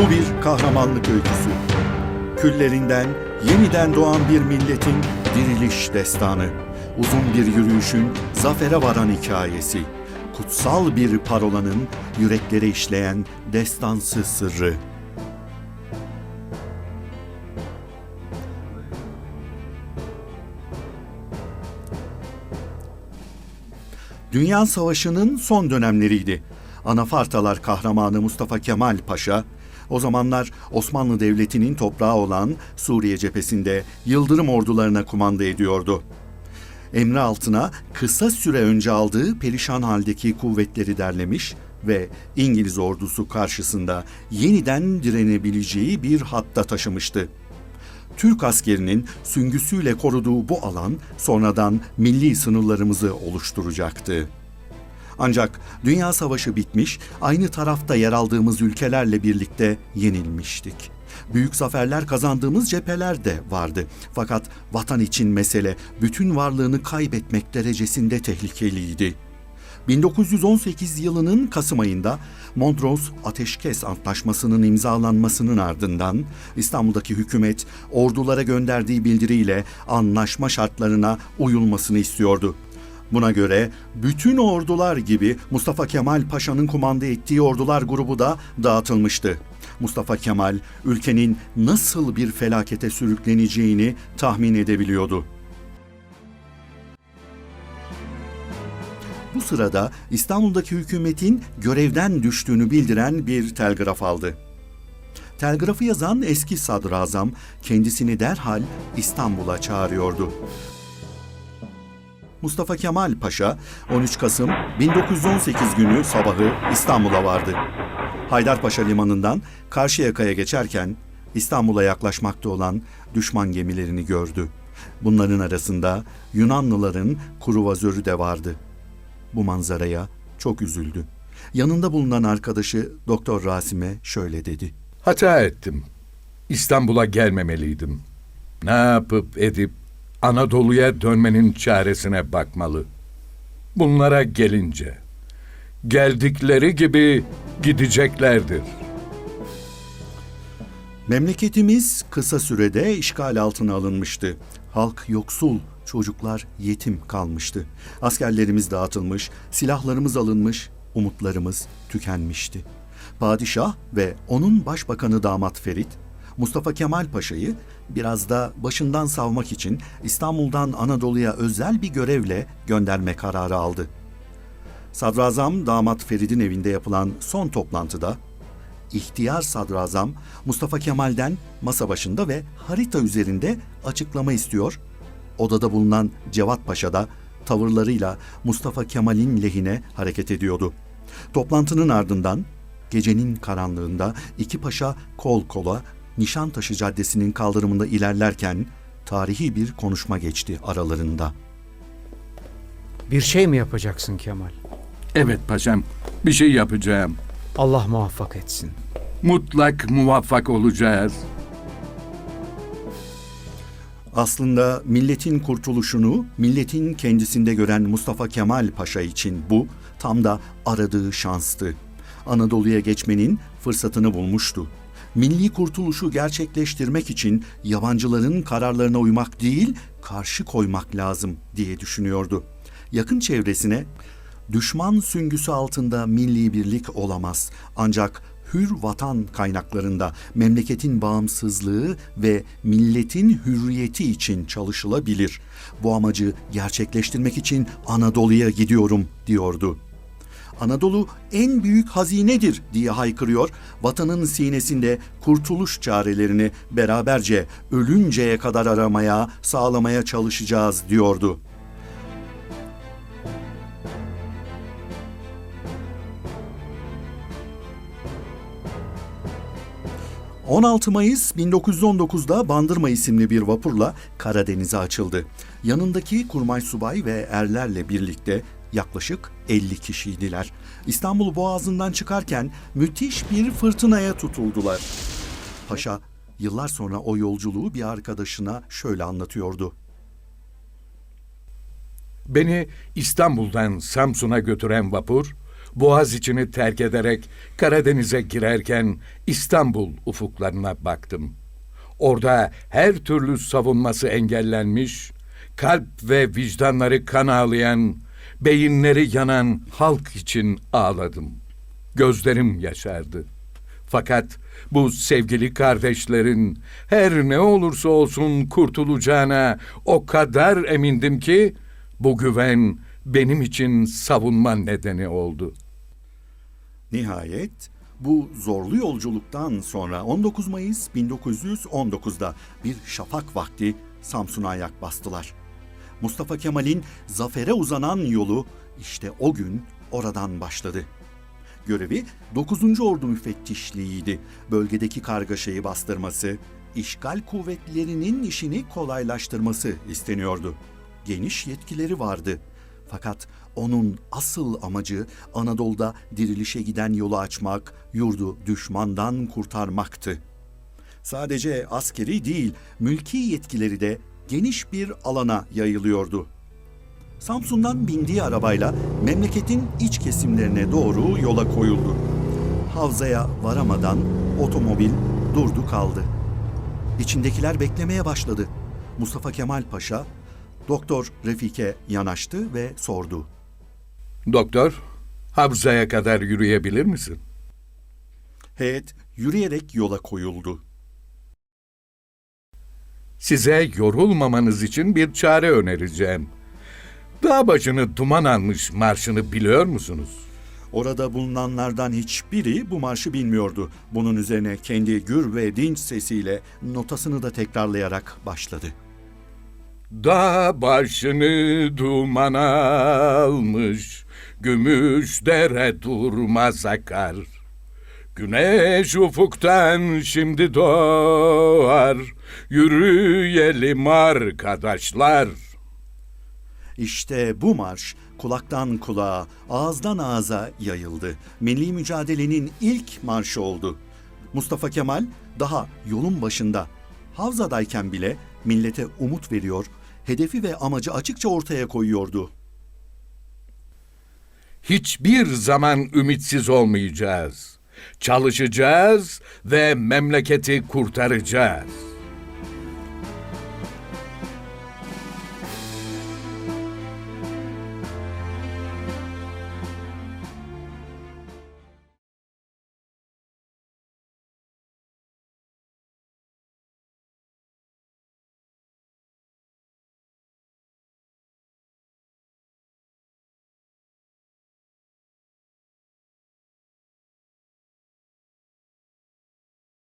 Bu bir kahramanlık öyküsü. Küllerinden yeniden doğan bir milletin diriliş destanı. Uzun bir yürüyüşün zafere varan hikayesi. Kutsal bir parolanın yüreklere işleyen destansı sırrı. Dünya Savaşı'nın son dönemleriydi. Anafartalar kahramanı Mustafa Kemal Paşa, o zamanlar Osmanlı Devleti'nin toprağı olan Suriye cephesinde Yıldırım ordularına kumanda ediyordu. Emri altına kısa süre önce aldığı perişan haldeki kuvvetleri derlemiş ve İngiliz ordusu karşısında yeniden direnebileceği bir hatta taşımıştı. Türk askerinin süngüsüyle koruduğu bu alan sonradan milli sınırlarımızı oluşturacaktı. Ancak Dünya Savaşı bitmiş, aynı tarafta yer aldığımız ülkelerle birlikte yenilmiştik. Büyük zaferler kazandığımız cepheler de vardı. Fakat vatan için mesele bütün varlığını kaybetmek derecesinde tehlikeliydi. 1918 yılının Kasım ayında Mondros Ateşkes Antlaşması'nın imzalanmasının ardından İstanbul'daki hükümet ordulara gönderdiği bildiriyle anlaşma şartlarına uyulmasını istiyordu. Buna göre bütün ordular gibi Mustafa Kemal Paşa'nın kumanda ettiği ordular grubu da dağıtılmıştı. Mustafa Kemal ülkenin nasıl bir felakete sürükleneceğini tahmin edebiliyordu. Bu sırada İstanbul'daki hükümetin görevden düştüğünü bildiren bir telgraf aldı. Telgrafı yazan eski sadrazam kendisini derhal İstanbul'a çağırıyordu. Mustafa Kemal Paşa 13 Kasım 1918 günü sabahı İstanbul'a vardı. Haydarpaşa limanından Karşıyaka'ya geçerken İstanbul'a yaklaşmakta olan düşman gemilerini gördü. Bunların arasında Yunanlıların kruvazörü de vardı. Bu manzaraya çok üzüldü. Yanında bulunan arkadaşı Doktor Rasim'e şöyle dedi. Hata ettim. İstanbul'a gelmemeliydim. Ne yapıp edip Anadolu'ya dönmenin çaresine bakmalı. Bunlara gelince geldikleri gibi gideceklerdir. Memleketimiz kısa sürede işgal altına alınmıştı. Halk yoksul, çocuklar yetim kalmıştı. Askerlerimiz dağıtılmış, silahlarımız alınmış, umutlarımız tükenmişti. Padişah ve onun başbakanı damat Ferit, Mustafa Kemal Paşa'yı biraz da başından savmak için İstanbul'dan Anadolu'ya özel bir görevle gönderme kararı aldı. Sadrazam damat Ferit'in evinde yapılan son toplantıda İhtiyar Sadrazam Mustafa Kemal'den masa başında ve harita üzerinde açıklama istiyor. Odada bulunan Cevat Paşa da tavırlarıyla Mustafa Kemal'in lehine hareket ediyordu. Toplantının ardından gecenin karanlığında iki paşa kol kola Nişantaşı Caddesi'nin kaldırımında ilerlerken tarihi bir konuşma geçti aralarında. Bir şey mi yapacaksın Kemal? Evet paşam, bir şey yapacağım. Allah muvaffak etsin. Mutlak muvaffak olacağız. Aslında milletin kurtuluşunu milletin kendisinde gören Mustafa Kemal Paşa için bu tam da aradığı şanstı. Anadolu'ya geçmenin fırsatını bulmuştu. Milli kurtuluşu gerçekleştirmek için yabancıların kararlarına uymak değil, karşı koymak lazım diye düşünüyordu. Yakın çevresine düşman süngüsü altında milli birlik olamaz. Ancak hür vatan kaynaklarında memleketin bağımsızlığı ve milletin hürriyeti için çalışılabilir. Bu amacı gerçekleştirmek için Anadolu'ya gidiyorum diyordu. Anadolu en büyük hazinedir diye haykırıyor. Vatanın sinesinde kurtuluş çarelerini beraberce ölünceye kadar aramaya, sağlamaya çalışacağız diyordu. 16 Mayıs 1919'da Bandırma isimli bir vapurla Karadeniz'e açıldı. Yanındaki kurmay subay ve erlerle birlikte yaklaşık 50 kişiydiler. İstanbul Boğazı'ndan çıkarken müthiş bir fırtınaya tutuldular. Paşa yıllar sonra o yolculuğu bir arkadaşına şöyle anlatıyordu. Beni İstanbul'dan Samsun'a götüren vapur Boğaz içini terk ederek Karadeniz'e girerken İstanbul ufuklarına baktım. Orada her türlü savunması engellenmiş, kalp ve vicdanları kan ağlayan, beyinleri yanan halk için ağladım. Gözlerim yaşardı. Fakat bu sevgili kardeşlerin her ne olursa olsun kurtulacağına o kadar emindim ki bu güven benim için savunma nedeni oldu. Nihayet bu zorlu yolculuktan sonra 19 Mayıs 1919'da bir şafak vakti Samsun'a ayak bastılar. Mustafa Kemal'in zafere uzanan yolu işte o gün oradan başladı. Görevi 9. Ordu müfettişliğiydi. Bölgedeki kargaşayı bastırması, işgal kuvvetlerinin işini kolaylaştırması isteniyordu. Geniş yetkileri vardı. Fakat onun asıl amacı Anadolu'da dirilişe giden yolu açmak, yurdu düşmandan kurtarmaktı. Sadece askeri değil, mülki yetkileri de geniş bir alana yayılıyordu. Samsun'dan bindiği arabayla memleketin iç kesimlerine doğru yola koyuldu. Havzaya varamadan otomobil durdu kaldı. İçindekiler beklemeye başladı. Mustafa Kemal Paşa, Doktor Refike yanaştı ve sordu. Doktor, Havza'ya kadar yürüyebilir misin? Heyet yürüyerek yola koyuldu. Size yorulmamanız için bir çare önereceğim. Dağ başını duman almış marşını biliyor musunuz? Orada bulunanlardan hiçbiri bu marşı bilmiyordu. Bunun üzerine kendi gür ve dinç sesiyle notasını da tekrarlayarak başladı. Dağ başını duman almış, gümüş dere durmaz akar. Güneş ufuktan şimdi doğar, yürüyelim arkadaşlar. İşte bu marş kulaktan kulağa, ağızdan ağza yayıldı. Milli mücadelenin ilk marşı oldu. Mustafa Kemal daha yolun başında, Havza'dayken bile millete umut veriyor, hedefi ve amacı açıkça ortaya koyuyordu. Hiçbir zaman ümitsiz olmayacağız. Çalışacağız ve memleketi kurtaracağız.